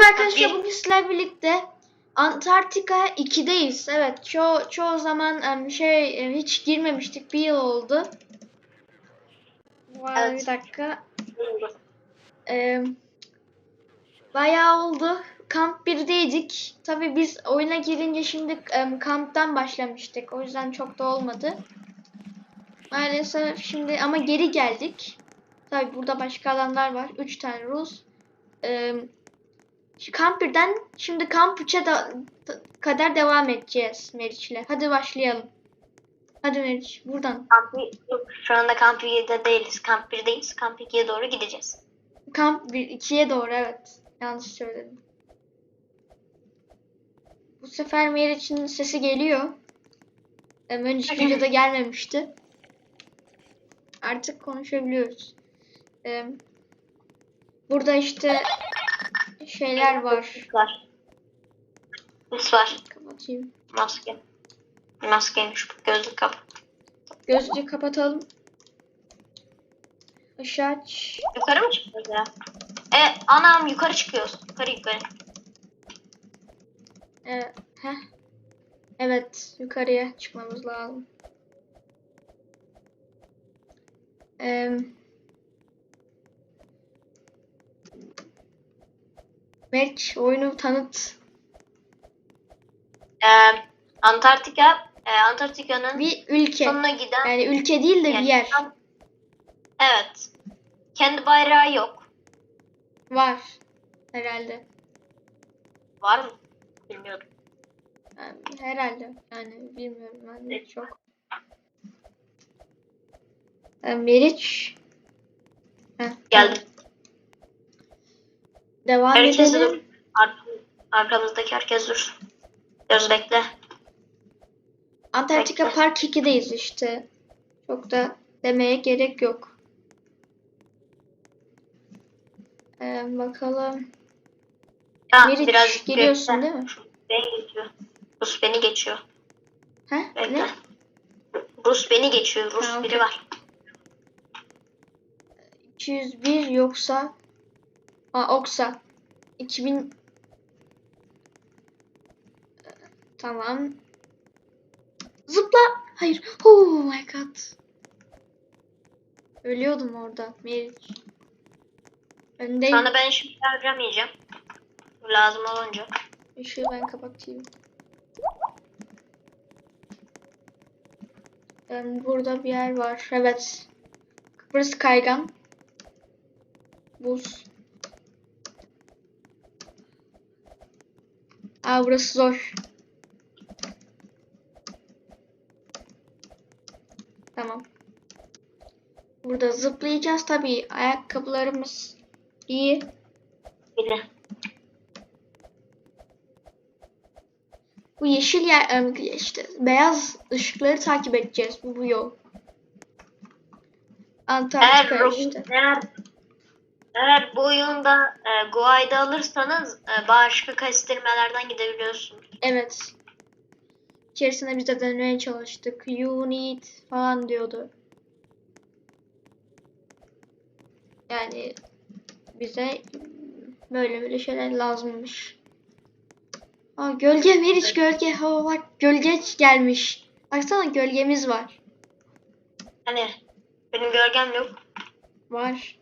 Merhaba arkadaşlar bugün sizlerle birlikte Antarktika 2'deyiz. Evet çoğu, çoğu zaman em, şey hiç girmemiştik. Bir yıl oldu. Vay, Evet. Bir dakika. Em, bayağı oldu. Kamp 1'deydik. Tabii biz oyuna girince şimdi em, kamptan başlamıştık. O yüzden çok da olmadı. Maalesef şimdi ama geri geldik. Tabii burada başka alanlar var. 3 tane Rus. Şu kamp 1'den şimdi kamp 3'e da, da- kadar devam edeceğiz Meriç'le. Hadi başlayalım. Hadi Meriç buradan. Kamp, şu anda kamp 1'de değiliz. Kamp 1'deyiz. Kamp 2'ye doğru gideceğiz. Kamp 1 2'ye doğru evet. Yanlış söyledim. Bu sefer Meriç'in sesi geliyor. Önceki videoda gelmemişti. Artık konuşabiliyoruz. Em, Burada işte şeyler var. Var. Sis var. Kapatayım. Maske. Maskeymiş bu. Gözlük kap. Gözlüğü kapatalım. Aşağı aç. Yukarı mı çıkıyoruz ya? E anam yukarı çıkıyoruz. Yukarı yukarı. Evet. heh. Evet. Yukarıya çıkmamız lazım. Ee, Meriç oyunu tanıt. E, Antarktika. E, Antarktika'nın Bir ülke. sonuna giden. Yani ülke değil de bir Yani yer. tam- Evet. Kendi bayrağı yok. Var. Herhalde. Var mı? Bilmiyorum. Yani herhalde. Yani bilmiyorum ben de çok. Ee, Meriç. Heh, Geldim. Devam Herkes edelim. dur. Ar- arkamızdaki herkes dur. Göz bekle. Antarktika Bekle. Park 2'deyiz işte. Çok da demeye gerek yok. Ee, bakalım. Ya Meriç, birazcık geliyorsun bekle. değil mi? Beni geçiyor. Rus beni geçiyor. He? Bekle. Ne? Rus beni geçiyor. Rus Ha, biri var. 201 yoksa Aa, Oksa 2000 Ee, Tamam. Zıpla. Hayır. Oh my god. Ölüyordum orada. Meriç. Öndeyim. Şu anda ben şimdi harcamayacağım. Lazım olunca. Işığı ben kapatayım. Em, Burada bir yer var. Evet. Kıbrıs kaygan. Buz. Aa burası zor. Tamam. Burada zıplayacağız tabii. Ayakkabılarımız iyi. De. Bu yeşil yer işte beyaz ışıkları takip edeceğiz bu, bu yol. Eğer, Antarktika Ro- işte. eğer, eğer bu oyunda e, Guay'da alırsanız e, başka kestirmelerden gidebiliyorsunuz. Evet. İçerisine biz de dönmeye çalıştık. You need falan diyordu. Yani bize böyle böyle şeyler lazımmış. Aa, gölge Meriç gölge. Hava bak gölge gelmiş. Baksana gölgemiz var. Hani benim gölgem yok. Var.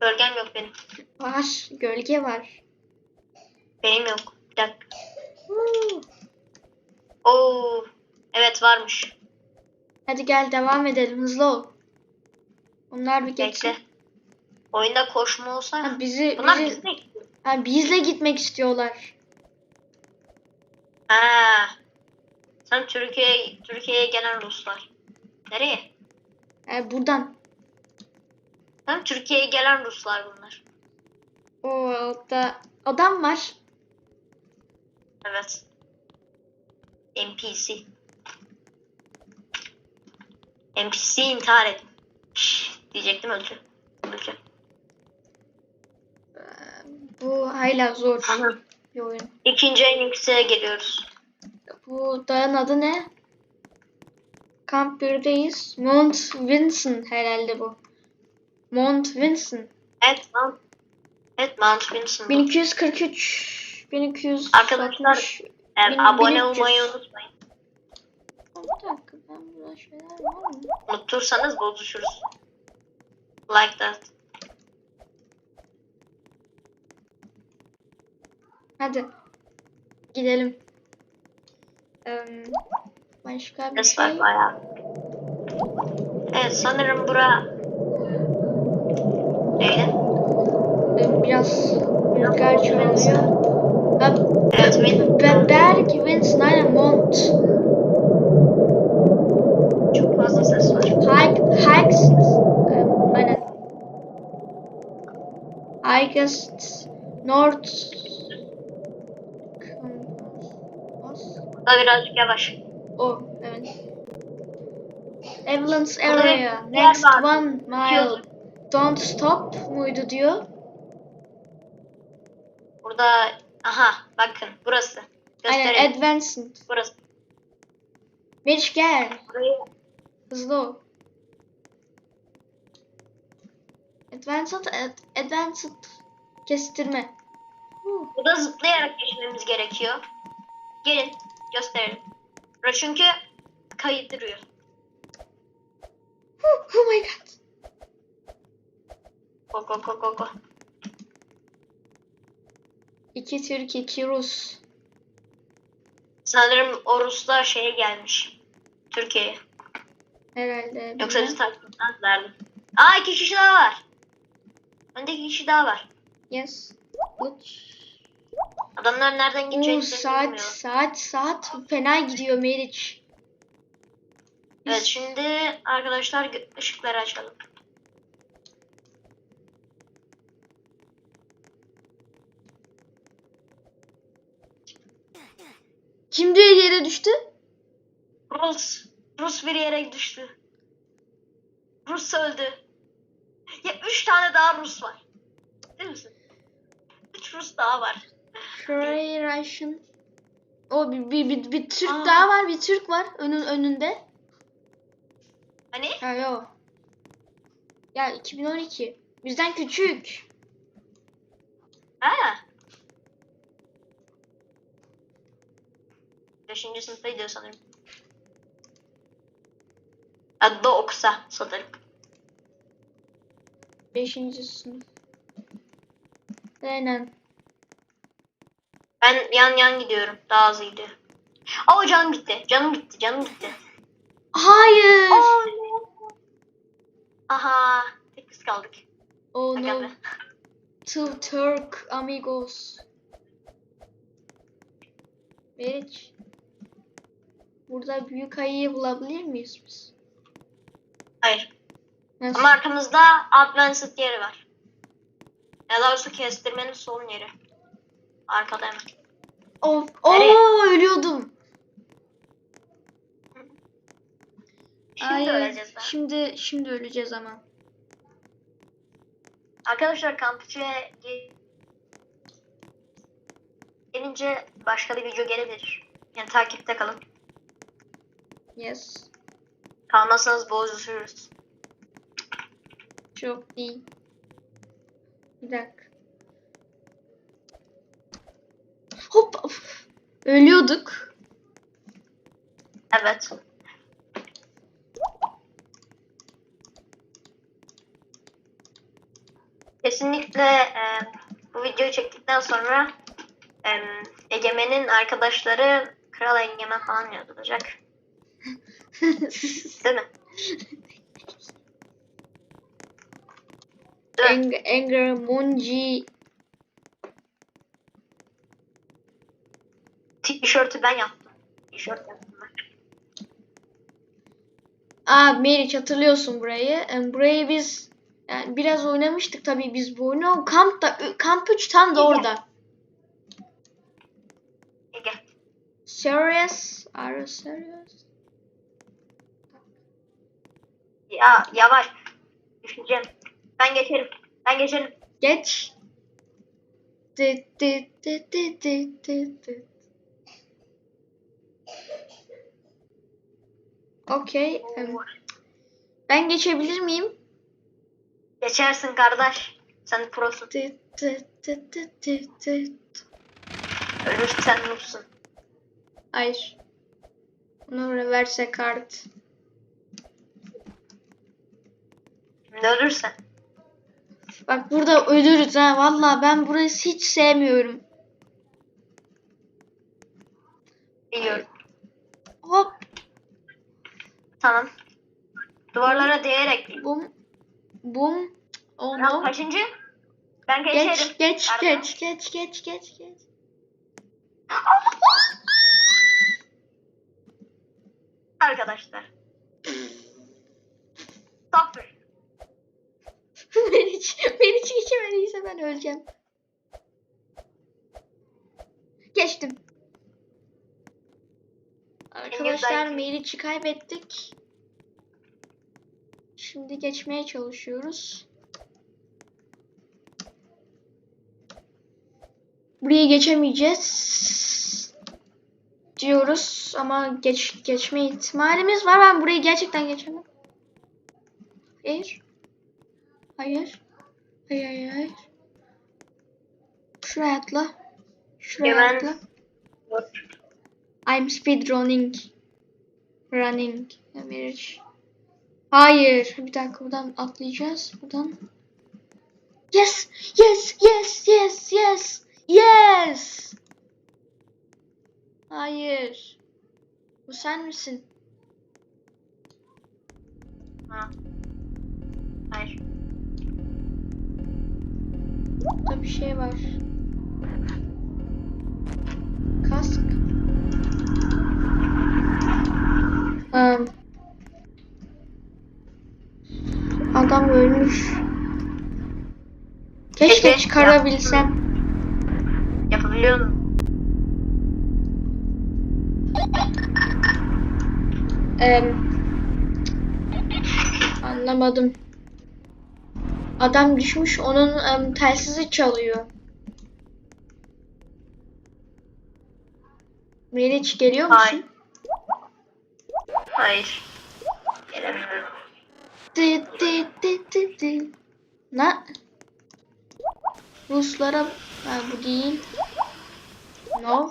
Gölgem yok benim. Var. Gölge var. Benim yok. Bir dakika. Huu. Oo. Evet varmış. Hadi gel devam edelim. Hızlı ol. Onlar bir geçsin. Bekle. Oyunda koşma olsa. Ha, bizi, Bunlar bizi, bizde. ha, bizle gitmek istiyorlar. Ha. Sen Türkiye Türkiye'ye gelen Ruslar. Nereye? Ha, buradan. Sen Türkiye'ye gelen Ruslar bunlar. O altta adam var. Evet. NPC. NPC intihar et. Şşş, diyecektim öldü. Öldü. Ee, Bu hala zor Aha. bir oyun. İkinci NX'e geliyoruz. Bu dağın adı ne? Kamp 1'deyiz. Mount Vinson herhalde bu. Mount Vinson. Evet, Mount, Evet Mount Vinson. 1243 1260 Arkadaşlar, Ee, bin- abone 1300. olmayı unutmayın. Bir dakika ben burada şeyler var mı? Unutursanız bozuşuruz. Like that. Hadi. Gidelim. Em, başka bir Ses şey. bayağı. Evet sanırım bura... Neydi? Em, Biraz rüzgar çalıyor. Ha, Evet benim Be Berg Winds Nine Mont. çok fazla ses var. Hike, hikes, em, aynen. Highest North. Burada birazcık yavaş. Oh, evet. Evelyn's area. Next one mile. Don't stop muydu diyor. Burada... Aha bakın burası. Aynen Göstereyim. advanced. burası. Meriç gel. Burayı Hızlı ol. Advanced, ad- advanced kestirme. Burada zıplayarak geçmemiz gerekiyor. Gelin gösterelim. Bura çünkü kaydırıyor. Oh my god. Go go go go go. İki Türk, iki Rus. Sanırım o Ruslar şeye gelmiş. Türkiye'ye. Herhalde. Yoksa bizi takip etmezlerdi. Aa iki kişi daha var. Önde iki kişi daha var. Yes. Good. Adamlar nereden Oo, gideceklerini saat, bilmiyor. saat, saat fena gidiyor Meriç. Evet şimdi arkadaşlar ışıkları açalım. Kim diye yere düştü? Rus. Rus bir yere düştü. Rus öldü. Ya üç tane daha Rus var. Değil misin? Üç Rus daha var. Frey Russian. O bir, bir, bir, bir Türk Aa. daha var. Bir Türk var önün önünde. Hani? Ha yok. Ya 2012. Bizden küçük. Ha. Beşinci sınıfta gidiyor sanırım. Adı da Oksa sanırım. 5. sınıf. Aynen. Ben yan yan gidiyorum. Daha hızlı gidiyor. Aa canım gitti. Canım gitti. Canım gitti. Hayır. Aha. Tek biz kaldık. Oh Aga no. Two Turk amigos. Meriç. Burada büyük ayıyı bulabilir miyiz biz? Hayır. Nasıl? Ama arkamızda Advanced yeri var. Ya doğrusu kestirmenin son yeri. Arkada hemen. Of. Oo ölüyordum. Şimdi Hayır. öleceğiz ben. Şimdi şimdi öleceğiz ama. Arkadaşlar ge- gelince başka bir video gelebilir. Yani takipte kalın. Yes. Kalmazsanız bozuşuruz. Çok iyi. Bir dakika. Hop. of. Ölüyorduk. Evet. Kesinlikle e, bu videoyu çektikten sonra e, Egemen'in arkadaşları Kral Egemen falan yazılacak. Değil mi? Eng Anger Monji. Tişörtü ben yaptım. Tişört yaptım ben. Aa Meriç hatırlıyorsun burayı. Em, Burayı biz yani biraz oynamıştık tabii biz bu oyunu. Kamp da kamp 3 tam da orada. Ege. Serious? Are you serious? Ya yavaş. Düşeceğim. Ben geçerim. Ben geçerim. Geç. Dı dı dı dı dı dı dı. Okey. Ben geçebilir miyim? Geçersin kardeş. Sen prosun. Dı Tı tı tı tı tı. Ölürsen Rus'sun. Hayır. Bunu reverse kart. Şimdi ölürsen. Bak burada ölürüz ha. Vallahi ben burayı hiç sevmiyorum. Biliyorum. Hop. Tamam. Duvarlara değerek. Bum. Bum. Oh Tamam, kaçıncı? Ben geçerim. Geç geç Pardon. geç geç geç geç geç. Arkadaşlar. Sıfır. Meriç, Meriç geçemediyse ben öleceğim. Geçtim. Arkadaşlar. Meriç'i kaybettik. Şimdi geçmeye çalışıyoruz. Burayı geçemeyeceğiz diyoruz ama geç geçme ihtimalimiz var. Ben burayı gerçekten geçemem. Hayır. Hayır. Hayır hayır hayır. Şuraya atla. Şuraya Hemen- atla. I'm speedrunning. Running. Emir. Hayır. Bir dakika buradan atlayacağız. Buradan. Yes. Yes. Yes. Yes. Yes. Yes. Hayır. Bu sen misin? Keşke Peki, çıkarabilsem. Yapabiliyor musun? Em, anlamadım. Adam düşmüş, onun em, telsizi çalıyor. Meriç geliyor musun? Hayır. Hayır. Gelemiyorum. Dı dı dı dı dı. Ne? Ruslara ha, bu değil. No.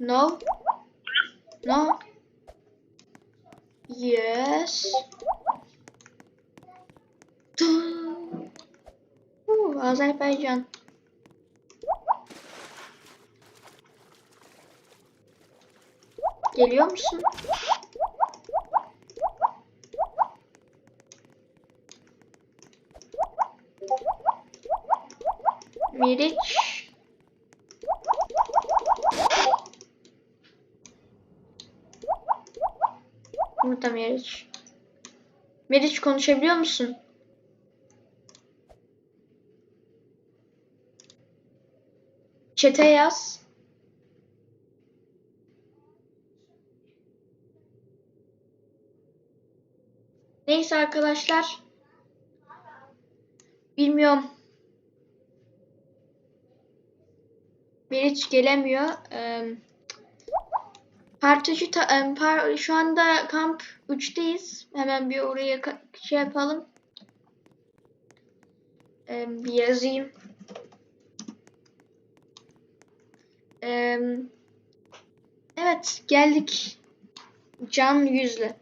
No. No. Yes. Uh, Azerbaycan. Geliyor musun? Meriç. Burada Meriç. Meriç konuşabiliyor musun? Çete yaz. Neyse arkadaşlar. Bilmiyorum. Meriç gelemiyor. Eee Part 3'ü ta- em, par- şu anda kamp 3'teyiz. Hemen bir oraya şey yapalım. Bir yazayım. Evet geldik. Can yüzle.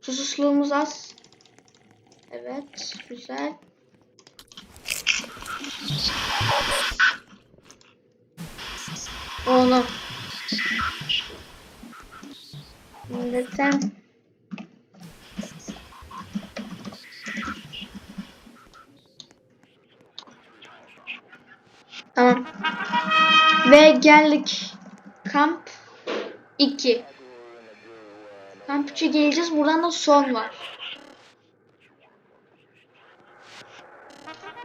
Susuzluğumuz az. Evet güzel. Onu. Milletten Tamam. Ve geldik. Kamp 2. Kamp 3'e geleceğiz. Buradan da son var.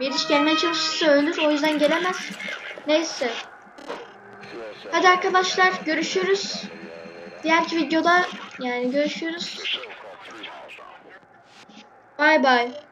Meriç gelmeye çalışırsa ölür. O yüzden gelemez. Neyse. Hadi arkadaşlar görüşürüz. Diğer videoda yani görüşürüz. Bay bay.